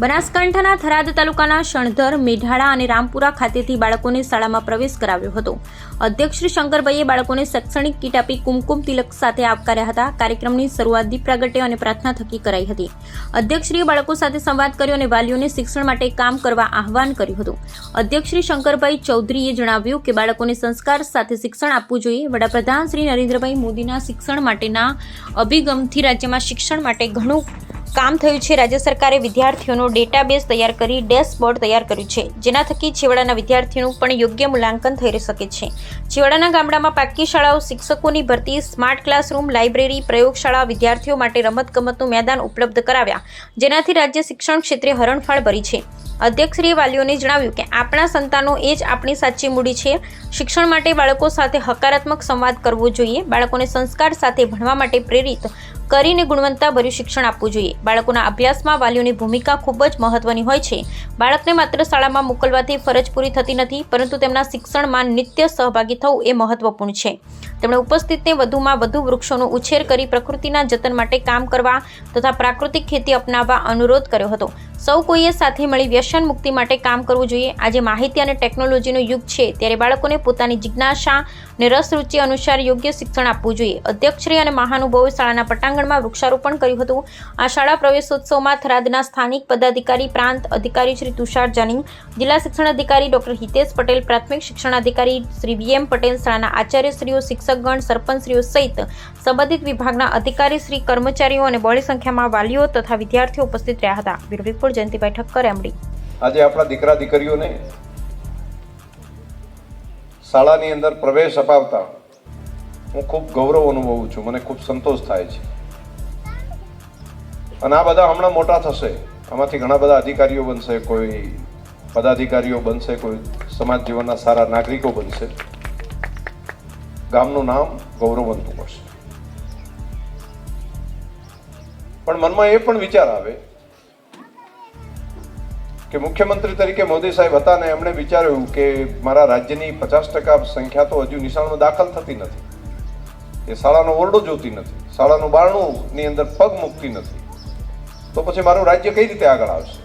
બનાસકાંઠાના થરાદ તાલુકાના શણધર, મેઢાળા અને રામપુરા ખાતેથી બાળકોને શાળામાં પ્રવેશ કરાવ્યો હતો. અધ્યક્ષ શ્રી શંકરભાઈએ બાળકોને શૈક્ષણિક કીટ આપી કુમકુમ તિલક સાથે આવકાર્યા હતા. કાર્યક્રમની શરૂઆત દીપ પ્રાગટ્ય અને પ્રાર્થના થકી કરાઈ હતી. અધ્યક્ષશ્રીએ બાળકો સાથે સંવાદ કર્યો અને વાલીઓને શિક્ષણ માટે કામ કરવા આહવાન કર્યું હતું. અધ્યક્ષ શ્રી શંકરભાઈ ચૌધરીએ જણાવ્યું કે બાળકોને સંસ્કાર સાથે શિક્ષણ આપવું જોઈએ. વડાપ્રધાન શ્રી નરેન્દ્રભાઈ મોદીના શિક્ષણ માટેના અભિગમથી રાજ્યમાં શિક્ષણ માટે ઘણું કામ થયું છે. રાજ્ય સરકારે વિદ્યાર્થીઓનો ડેટાબેઝ તૈયાર કરી ડેશબોર્ડ તૈયાર કર્યું છે. જેના થકી છેવાડાના વિદ્યાર્થીઓનું પણ યોગ્ય મૂલ્યાંકન થઈ શકે છે. છેવાડાના ગામડામાં પાકી શાળાઓ, શિક્ષકોની ભરતી સ્માર્ટ ક્લાસરૂમ લાઇબ્રેરી પ્રયોગશાળા વિદ્યાર્થીઓ માટે રમતગમતનું મેદાન ઉપલબ્ધ કરાવ્યા. જેનાથી રાજ્ય શિક્ષણ ક્ષેત્રે હરણફાળ ભરી છે. અધ્યક્ષશ્રીએ વાલીઓને જણાવ્યું કે, આપણા સંતાનો એ જ આપણી સાચી મૂડી છે. શિક્ષણ માટે બાળકો સાથે હકારાત્મક સંવાદ કરવો જોઈએ. બાળકોને સંસ્કાર સાથે ભણવા માટે પ્રેરિત કરીને ગુણવત્તાભર્યું શિક્ષણ આપવું જોઈએ. બાળકોના અભ્યાસમાં વાલીઓની ભૂમિકા ખૂબ જ મહત્વની હોય છે. બાળકને માત્ર શાળામાં મોકલવાથી ફરજ પૂરી થતી નથી, પરંતુ તેમના શિક્ષણમાં નિત્ય સહભાગી થવું એ મહત્વપૂર્ણ છે. તેમણે ઉપસ્થિતને વધુમાં વધુ વૃક્ષોનો ઉછેર કરી પ્રકૃતિના જતન માટે કામ કરવા તથા પ્રાકૃતિક ખેતી અપનાવવા અનુરોધ કર્યો હતો. સૌ કોઈએ સાથે મળી વ્યસન મુક્તિ માટે કામ કરવું જોઈએ. આજે માહિતી અને ટેકનોલોજીનો યુગ છે, ત્યારે બાળકોને પોતાની જિજ્ઞાસા અને રસ રુચિ અનુસાર યોગ્ય શિક્ષણ આપવું જોઈએ. અધ્યક્ષશ્રી અને મહાનુભાવોએ શાળાના પટાંગણમાં વૃક્ષારોપણ કર્યું હતું. આ શાળા પ્રવેશોત્સવમાં થરાદના સ્થાનિક પદાધિકારી, પ્રાંત અધિકારી શ્રી તુષાર જાની જિલ્લા શિક્ષણ અધિકારી ડોક્ટર હિતેશ પટેલ, પ્રાથમિક શિક્ષણ અધિકારી શ્રી વીએમ પટેલ, શાળાના આચાર્યશ્રીઓ, શિક્ષકગણ, સરપંચશ્રીઓ સહિત સંબંધિત વિભાગના અધિકારી શ્રી કર્મચારીઓ અને બહોળી સંખ્યામાં વાલીઓ તથા વિદ્યાર્થીઓ ઉપસ્થિત રહ્યા હતા. Bureau report Jayantibhai Thakkar, MD. આજે આપણા દીકરા દીકરીઓને શાળાની અંદર પ્રવેશ અપાવતા હું ખૂબ ગૌરવ અનુભવું છું. મને ખૂબ સંતોષ થાય છે. અને આ બધા હમણાં મોટા થશે. આમાંથી ઘણા બધા અધિકારીઓ બનશે, કોઈ પદાધિકારીઓ બનશે, કોઈ સમાજ જીવનના સારા નાગરિકો બનશે. ગામનું નામ ગૌરવવંતું કરશે. પણ મનમાં એ પણ વિચાર આવે કે મુખ્યમંત્રી તરીકે મોદી સાહેબ હતા ને એમણે વિચાર્યું કે મારા રાજ્યની પચાસ ટકા સંખ્યા તો હજુ નિશાળમાં દાખલ થતી નથી. એ શાળાનો ઓરડો જોતી નથી. શાળાનું બારણું ની અંદર પગ મૂકતી નથી. તો પછી મારું રાજ્ય કઈ રીતે આગળ આવશે?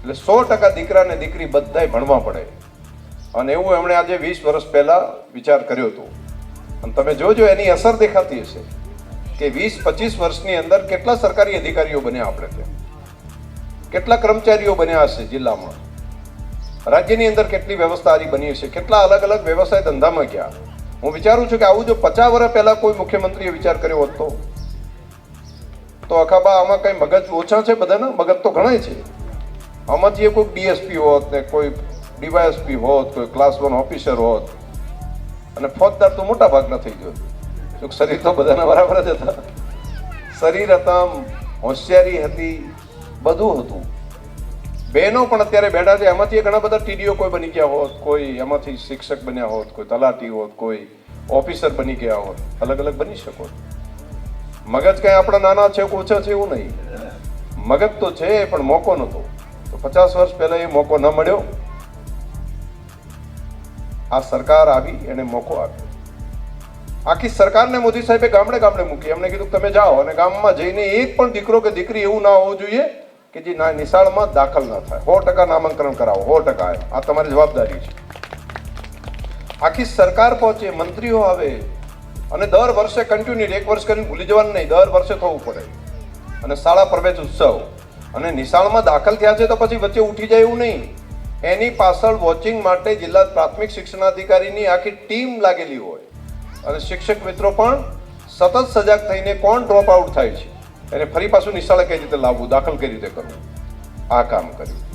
એટલે સો ટકા દીકરા ને દીકરી બધાય ભણવા પડે. અને એવું એમણે આજે વીસ વર્ષ પહેલાં વિચાર કર્યો હતો. અને તમે જોજો એની અસર દેખાતી હશે કે વીસ પચીસ વર્ષની અંદર કેટલા સરકારી અધિકારીઓ બન્યા આપણે ત્યાં. કેટલા કર્મચારીઓ બન્યા હશે જિલ્લામાં? રાજ્યની અંદર કેટલી વ્યવસ્થા આરી બની હશે? કેટલા અલગ અલગ વ્યવસાય ધંધામાં ગયા? હું વિચારું છું કે આવું જો પચાસ વર્ષ પહેલાં કોઈ મુખ્યમંત્રીએ વિચાર કર્યો હતો તો. અખાબા આમાં કંઈ મગજ ઓછા છે બધાના? મગજ તો ઘણા છે. આમાંથી જે કોઈ ડીએસપી હોત ને કોઈ ડીવાયએસપી હોત, કોઈ ક્લાસ વન ઓફિસર હોત. અને ફોજદાર તો મોટા ભાગના થઈ ગયો. જો શરીર તો બધાના બરાબર જ હતા. શરીર હતા હોશિયારી હતી. બધું હતું. બહેનો પણ અત્યારે બેઠા છે. એમાંથી ઘણા બધા ટીડીઓ કોઈ બની ગયા હોત, કોઈ એમાંથી શિક્ષક બન્યા હોત, કોઈ તલાટી હોત, કોઈ ઓફિસર બની ગયા હોત. અલગ અલગ બની શકો મગજ કઈ આપણા નાના છે ઓછા છે એવું નહીં. મગજ તો છે, પણ મોકો નહોતો. તો પચાસ વર્ષ પહેલા એ મોકો ન મળ્યો. આ સરકાર આવી, એને મોકો આપ્યો. આખી સરકારને મોદી સાહેબે ગામડે ગામડે મૂકી. એમને કીધું તમે જાઓ અને ગામમાં જઈને એક પણ દીકરો કે દીકરી એવું ના હોવું જોઈએ. કે જે નિશાળમાં દાખલ ના થાય. સો ટકા નામાંકન કરાવો. સો ટકા. આ તમારી જવાબદારી છે. આખી સરકાર પહોંચે, મંત્રીઓ આવે અને દર વર્ષે કન્ટિન્યુ એક વર્ષ કરીને ભૂલી જવાનું નહીં. દર વર્ષે થવું પડે. અને શાળા પ્રવેશ ઉત્સવ. અને નિશાળમાં દાખલ થયા છે તો પછી વચ્ચે ઉઠી જાય એવું નહીં. એની પાછળ વોચિંગ માટે જિલ્લા પ્રાથમિક શિક્ષણાધિકારીની આખી ટીમ લાગેલી હોય. અને શિક્ષક મિત્રો પણ સતત સજાગ થઈને કોણ ડ્રોપ આઉટ થાય છે? એને ફરી પાછું નિશાળે કઈ રીતે લાવવું દાખલ કઈ રીતે કરવું? આ કામ કર્યું.